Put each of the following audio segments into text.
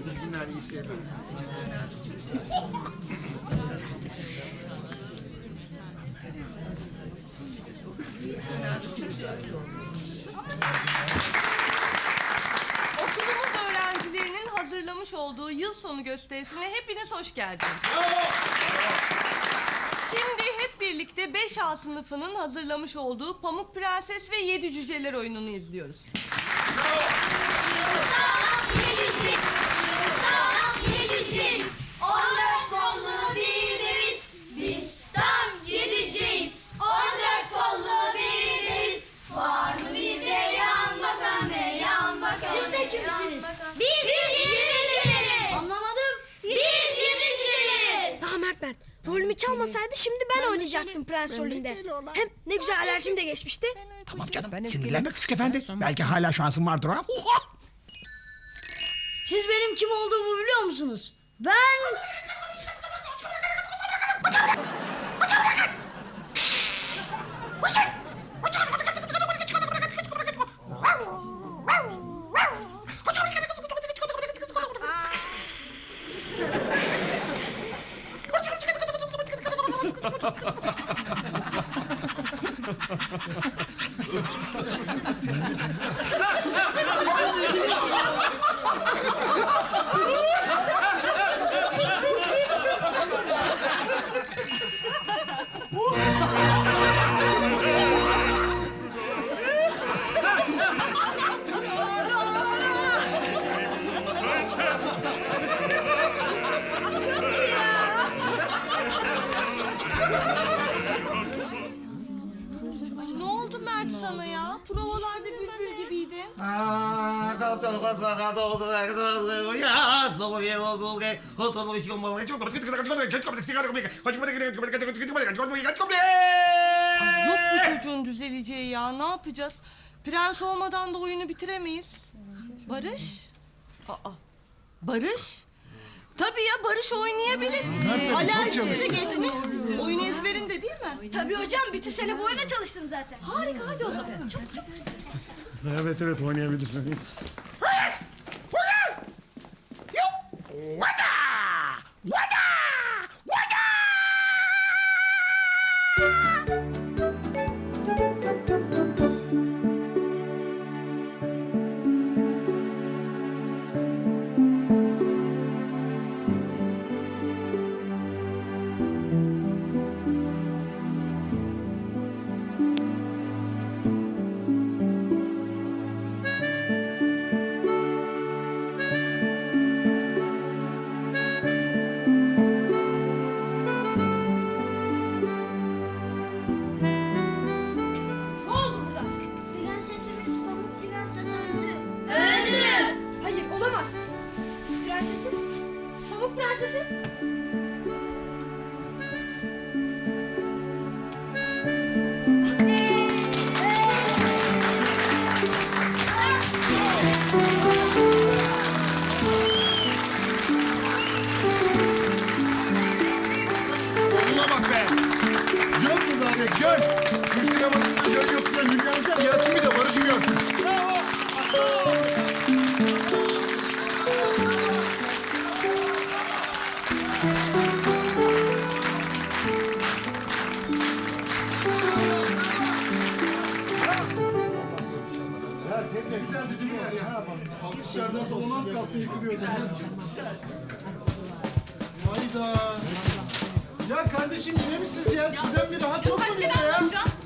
İyi günler, iyi seyirler. Okulumuz öğrencilerinin hazırlamış olduğu yıl sonu gösterisine hepiniz hoş geldiniz. Şimdi hep birlikte 5A sınıfının hazırlamış olduğu Pamuk Prenses ve Yedi Cüceler oyununu izliyoruz. Yediciyiz. Rolümü çalmasaydı şimdi ben oynayacaktım prens rolünde. Hem ne güzel alerjim de geçmişti. Tamam canım, sinirlenme küçük efendi. Belki hala şansın vardır ha. Siz benim kim olduğumu biliyor musunuz? Ben... Ne oldu Mert sana ya? Provalarda bülbül gibiydin. Yok bu çocuğun düzeleceği ya. Ne yapacağız? Prens olmadan da oyunu bitiremeyiz. Barış? Aa. Barış? Tabii ya Barış oynayabilir. Alerjisi geçmiş. Oyunu ezberinde değil mi? Tabii hocam bütün sene boyunca çalıştım zaten. Harika hadi o zaman. Çabuk çabuk. Evet evet oynayabilir. 啊是 teyze güzel dedim ya. Alkışlardan sonra az kalsın yıkılıyordu. Hayda. Ya kardeşim yine mi siz ya? Sizden bir rahat yok mu bize ya?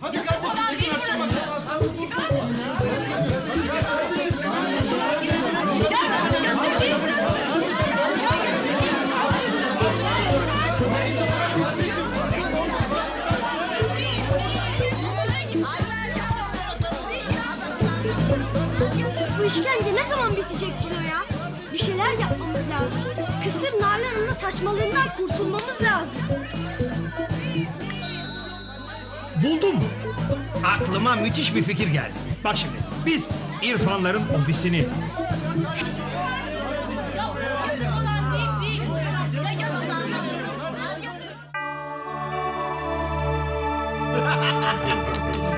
Hadi kardeşim çıkın aşağı bak. Aslanım çıkın. Ya kardeşim sen çocuklar Bu işkence ne zaman bitecek Cino ya? Bir şeyler yapmamız lazım. Kısır Nalan Hanım'ın saçmalığından kurtulmamız lazım. Buldum. Aklıma müthiş bir fikir geldi. Bak şimdi biz İrfanların ofisini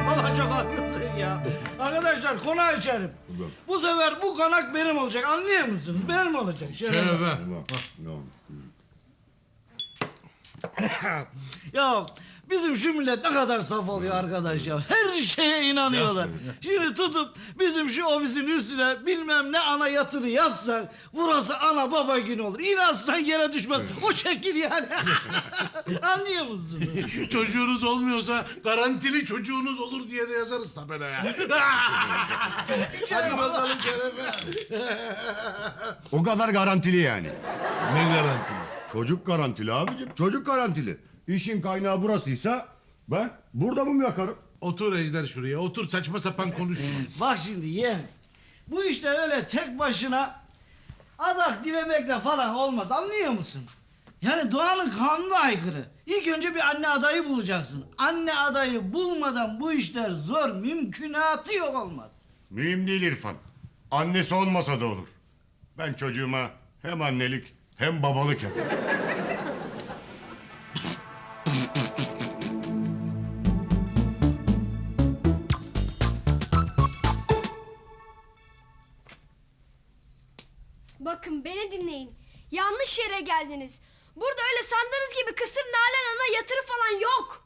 Valla çok haklısın ya. ya. Arkadaşlar konağı açarım. Bu sefer bu konak benim olacak anlıyor musunuz? Benim olacak. Şerefe. Ya bizim şu millet ne kadar saf oluyor arkadaş ya. Her şeye inanıyorlar. Şimdi tutup bizim şu ofisin üstüne bilmem ne ana yatırı yazsak burası ana baba günü olur. İnansan yere düşmez. O şekil yani. Anlıyor musun? Çocuğunuz olmuyorsa garantili çocuğunuz olur diye de yazarız tabelaya. Hadi bakalım Şerefe. O kadar garantili yani. Ne garantili? Çocuk garantili abicim. Çocuk garantili. İşin kaynağı burasıysa ben burada mum yakarım. Otur Ejder şuraya otur saçma sapan konuşma. Bak şimdi yeğen. Bu işler öyle tek başına adak dilemekle falan olmaz anlıyor musun? Yani doğanın kanuna aykırı. İlk önce bir anne adayı bulacaksın. Anne adayı bulmadan bu işler zor, mümkünatı yok olmaz. Mühim değil İrfan. Annesi olmasa da olur. Ben çocuğuma hem annelik hem babalık yaparım. Bakın beni dinleyin. Yanlış yere geldiniz. Burada öyle sandığınız gibi kısır Nalan Ana yatırı falan yok.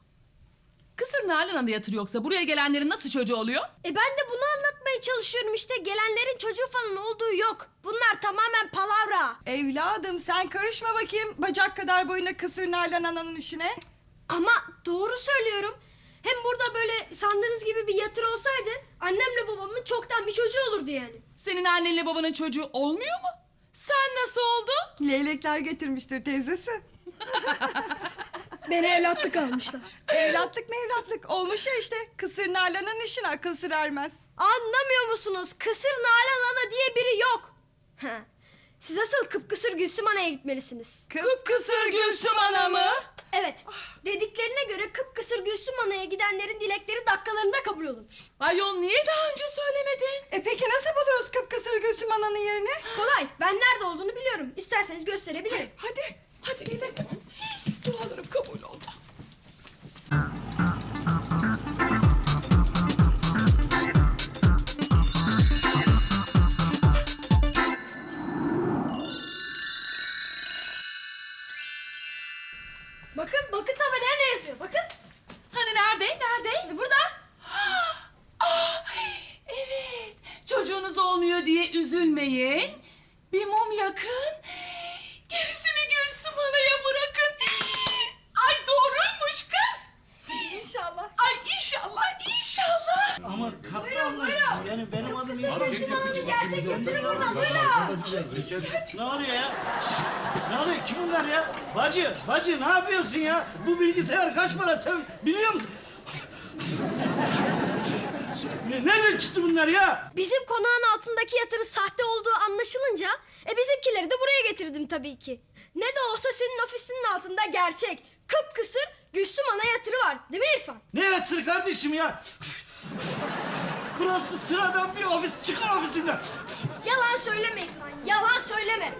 Kısır Nalan Hanım'da yatır yoksa buraya gelenlerin nasıl çocuğu oluyor? E ben de bunu anlatmaya çalışıyorum işte. Gelenlerin çocuğu falan olduğu yok. Bunlar tamamen palavra. Evladım sen karışma bakayım bacak kadar boyuna kısır Nalan ananın işine. Ama doğru söylüyorum. Hem burada böyle sandığınız gibi bir yatır olsaydı annemle babamın çoktan bir çocuğu olurdu yani. Senin annenle babanın çocuğu olmuyor mu? Sen nasıl oldun? Leylekler getirmiştir teyzesi. Beni evlatlık almışlar. Evlatlık mevlatlık olmuş ya işte. Kısır Nalan'ın işine akıl sır ermez. Anlamıyor musunuz? Kısır Nalan Ana diye biri yok. Ha. Siz asıl kıpkısır Gülsüm Ana'ya gitmelisiniz. Kıpkısır Gülsüm Ana mı? Evet. Dediklerine göre kıpkısır Gülsüm Ana'ya gidenlerin dilekleri dakikalarında kabul olurmuş. Ayol niye daha önce söylemedin? E peki nasıl buluruz kıpkısır Gülsüm ananın yerini? Kolay. Ben nerede olduğunu biliyorum. İsterseniz gösterebilirim. Hadi. Bakın, bakın tabelaya ne yazıyor? Bakın. Hani nerede? Nerede? Burada. Ah, evet. Çocuğunuz olmuyor diye üzülmeyin. Bir mum yakın. Gerisini Gülsüm Ana'ya bırakın. Ay doğruymuş kız. İnşallah. Ay inşallah inşallah. Ama katlı Yani benim adım Kıpkısır Gülsüm Ana'nın gerçek yatırı burada. Buyurun. Ne oluyor ya? Şşt! Ne oluyor? Kim bunlar ya? Bacı, bacı ne yapıyorsun ya? Bu bilgisayar kaç para sen biliyor musun? Ne, nereden çıktı bunlar ya? Bizim konağın altındaki yatırı sahte olduğu anlaşılınca e bizimkileri de buraya getirdim tabii ki. Ne de olsa senin ofisinin altında gerçek, kıpkısır Gülsüm Ana yatırı var. Değil mi İrfan? Ne yatır kardeşim ya? Burası sıradan bir ofis. Çıkın ofisimden. Yalan söyleme İrfan, yalan söyleme.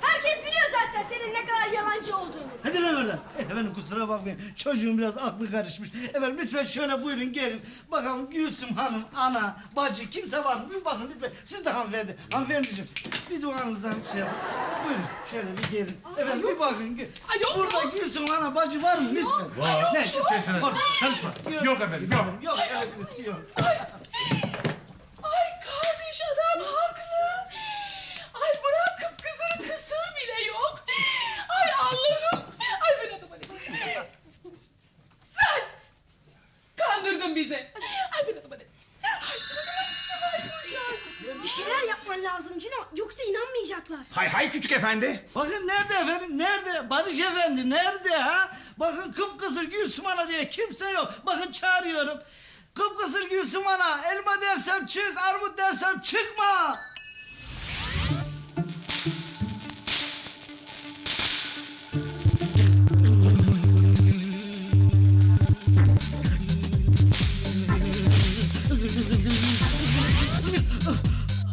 Herkes biliyor zaten senin ne kadar yalancı olduğunu. Hadi lan oradan. Efendim kusura bakmayın. Çocuğun biraz aklı karışmış. Efendim lütfen şöyle buyurun gelin. Bakalım Gülsüm Hanım, ana, bacı kimse var mı? Bir bakın lütfen. Siz de hanımefendi. Hanımefendiciğim bir duanızdan şey yapın. Buyurun şöyle bir gelin. Efendim bir bakın. Gü- Ay, yok, Burada yok. Gülsüm ana, bacı var mı? Lütfen. Var. Ne? Sesine. Konuşma. Yok efendim. Yok. Yok. Yok. Yok. Ay kardeş adam haklı. Ay bırak kıpkızır kısır bile yok. Ay Allah'ım. Ay ben adama ne diyeceğim? Sen kandırdın bizi. Ay ben adama ne diyeceğim? Ay ben adama ne diyeceğim? Ay dur ya. Bir şeyler yapman lazım Cino, yoksa inanmayacaklar. Hay hay küçük efendi. Bakın nerede efendim? Nerede? Barış efendi nerede ha? Bakın kıpkısır Gülsüm Ana diye kimse yok. Bakın çağırıyorum. Kıpkısır Gülsüm Ana. Elma dersem çık, armut dersem çıkma.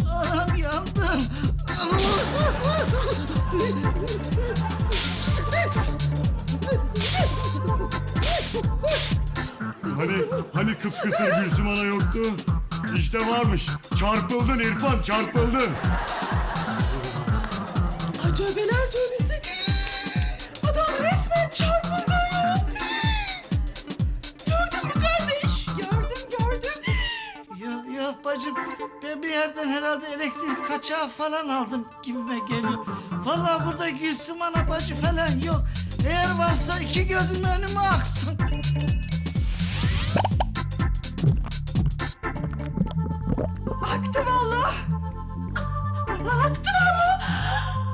Anam yandım. Kıpkısır Gülsüm ana yoktu? İşte varmış. Çarpıldın İrfan çarpıldın. Ay tövbeler tövbesi. Adam resmen çarpıldı ya. Gördün mü kardeş? Gördüm gördüm. Ya, ya bacım ben bir yerden herhalde elektrik kaçağı falan aldım gibime geliyor. Vallahi burada Gülsüm ana bacı falan yok. Eğer varsa iki gözüm önüme aksın. Aktı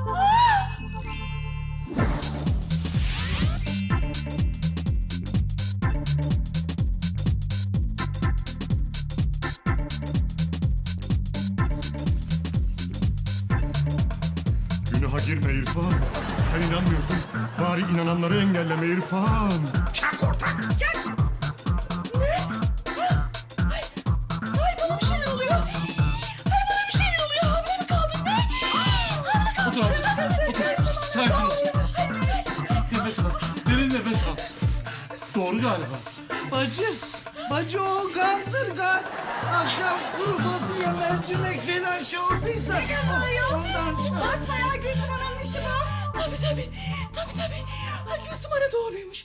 valla. Günaha girme İrfan. Sen inanmıyorsun. Bari inananları engelleme İrfan. Ay galiba. Bacı, bacı o gazdır gaz. Akşam kuru fasulye mercimek falan şey olduysa. Ne gazı Ondan şu. Basma ya Gülsüm Ana'nın işi var. Tabii tabii. Tabii tabii. Gülsüm Ana doğruymuş.